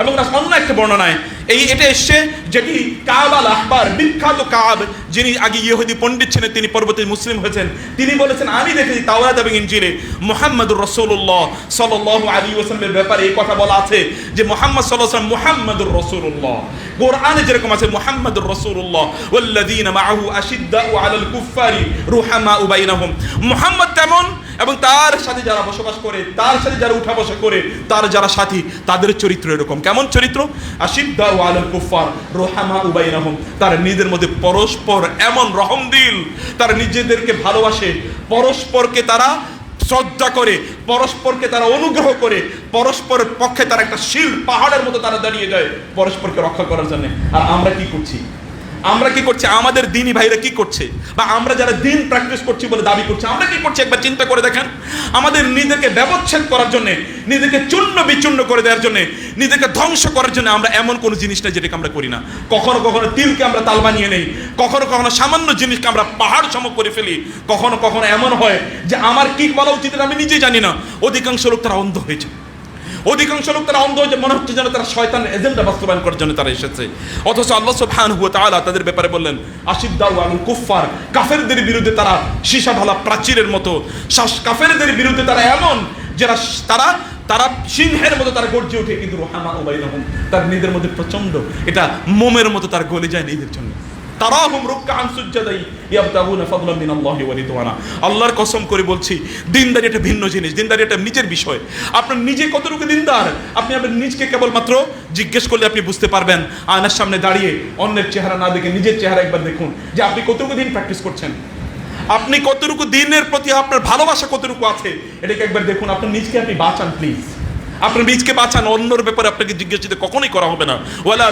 এবং অন্য একটা বর্ণনায় এই এটা এসছে যেটি কাব আল আহবার, বিখ্যাত কাব, যিনি আগে ইহুদি পণ্ডিত ছিলেন, তিনি পরবর্তী মুসলিম হয়েছেন। তিনি বলেছেন, আমি দেখেছি তাওরাত এবং ইনজিলে মুহাম্মদুর রসুল্লাহ সাল্লাল্লাহু আলী ওয়াসাল্লামের ব্যাপারে এই কথা বলা আছে যে মোহাম্মদ ওয়াসাল্লাম মুহাম্মদুর রসুল্লাহ কোরআনে যেরকম আছে, মুহাম্মদুর রসুল্লাহ ওয়াল্লাযীনা মাআহু আশিদ্দাউ আলাল কুফফারি রুহামাউ বাইনাহুম। মুহাম্মদ তেমন এবং তার সাথে যারা বসবাস করে, তার সাথে যারা উঠা বসা করে, তার যারা সাথী, তাদের চরিত্র এরকম। কেমন চরিত্র? আশিদ্দাউ আলাল কুফফার রুহামাউ বাইনাহুম তারা নিজেদের মধ্যে পরস্পর এমন রহম দিল তারা নিজেদেরকে ভালোবাসে, পরস্পরকে তারা শ্রদ্ধা করে, পরস্পরকে তারা অনুগ্রহ করে, পরস্পরের পক্ষে তারা একটা শিল পাহাড়ের মতো তারা দাঁড়িয়ে যায়, পরস্পরকে রক্ষা করার জন্য। আর আমরা কি করছি? আমরা কি করছি? আমাদের দিনী ভাইরা কি করছে? বা আমরা যারা দিন প্র্যাকটিস করছি বলে দাবি করছি, আমরা কি করছি? একবার চিন্তা করে দেখেন। আমাদের নিজেকে ব্যবচ্ছেদ করার জন্য, নিজেকে চূর্ণ বিচূর্ণ করে দেওয়ার জন্য, নিজেকে ধ্বংস করার জন্য আমরা এমন কোনো জিনিস না যেটাকে আমরা করি না। কখনো কখনো তিলকে আমরা তাল বানিয়ে নেই, কখনো কখনো সামান্য জিনিসকে আমরা পাহাড় সম করে ফেলি, কখনো কখনো এমন হয় যে আমার কি বলা উচিত আমি নিজেই জানি না, অধিকাংশ লোক তারা অন্ধ হয়েছে অধিকাংশ লোক তারা অন্ধ মনে হচ্ছে যেন তারা শয়তান এজেন্ডা বাস্তবায়ন করার জন্য তারা এসেছে। অথচ আল্লাহ সুবহান হুয়া তাআলা তাদের ব্যাপারে বললেন আশিদ্দাউ আলুল কুফফার। কাফেরদের বিরুদ্ধে তারা সীসা ঢালা প্রাচীরের মতো। শাস- কাফেরদের বিরুদ্ধে তারা এমন, যারা তারা তারা সিংহের মতো তারা গর্জে ওঠে কিন্তু রোহামা ওবাইনাহুম তার নিজেদের মধ্যে প্রচণ্ড এটা মোমের মতো তার গলে যায় নিজের জন্য। তারাহুম রুকআন সুজ্জাদাই ইয়াবতাগুনা ফাদলাম মিনাল্লাহি ওয়া রিদওয়ানা। আল্লাহর কসম করে বলছি, দিনদারি একটা ভিন্ন জিনিস, দিনদারি একটা নিজের বিষয়। আপনার নিজে কতটুকু দিনদার, আপনি আপনার নিজকে কেবলমাত্র জিজ্ঞেস করলে আপনি বুঝতে পারবেন। আয়নার সামনে দাঁড়িয়ে অন্যের চেহারা না দেখে নিজের চেহারা একবার দেখুন, যে আপনি কতটুকু দিন প্র্যাকটিস করছেন। আপনি কতটুকু দিনের প্রতি আপনার ভালোবাসা কতটুকু আছে, এটাকে একবার দেখুন, আপনার নিজকে আপনি বাঁচান প্লিজ আপনার নিজকে বাঁচান, অন্যর ব্যাপারে আপনাকে জিজ্ঞাসিত কখনোই করা হবে না। ওয়ালা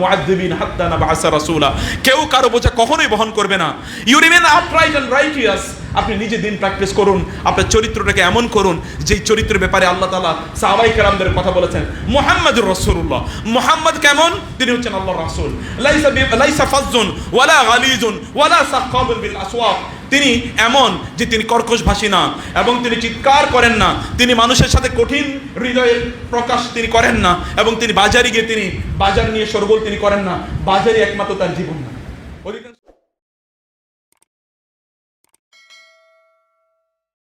মুআযযিবিন হাত্তা রাসূলা। কেউ কারও বোঝা কখনোই বহন করবে না। You remain upright and righteous আপনি নিজে দিন প্র্যাকটিস করুন, আপনার চরিত্রটাকে এমন করুন, যেই চরিত্রের ব্যাপারে আল্লাহ তাআলা সাহাবাই কেরামদের কথা বলেছেন, মুহাম্মাদুর রসুল্লাহ মোহাম্মদ কেমন? তিনি হচ্ছেন আল্লাহ রাসূল। লাইসা লাইসা ফাজ্জুন, ওয়ালা গালিজুন, ওয়ালা সাখাবুন বিল আসওয়াক। তিনি এমন যে তিনি কর্কশ ভাষী না এবং তিনি চিৎকার করেন না। তিনি মানুষের সাথে কঠিন হৃদয়ের প্রকাশ তিনি করেন না এবং তিনি বাজারে গিয়ে তিনি বাজার নিয়ে সরগোল তিনি করেন না। বাজারে একমাত্র তার জীবন না।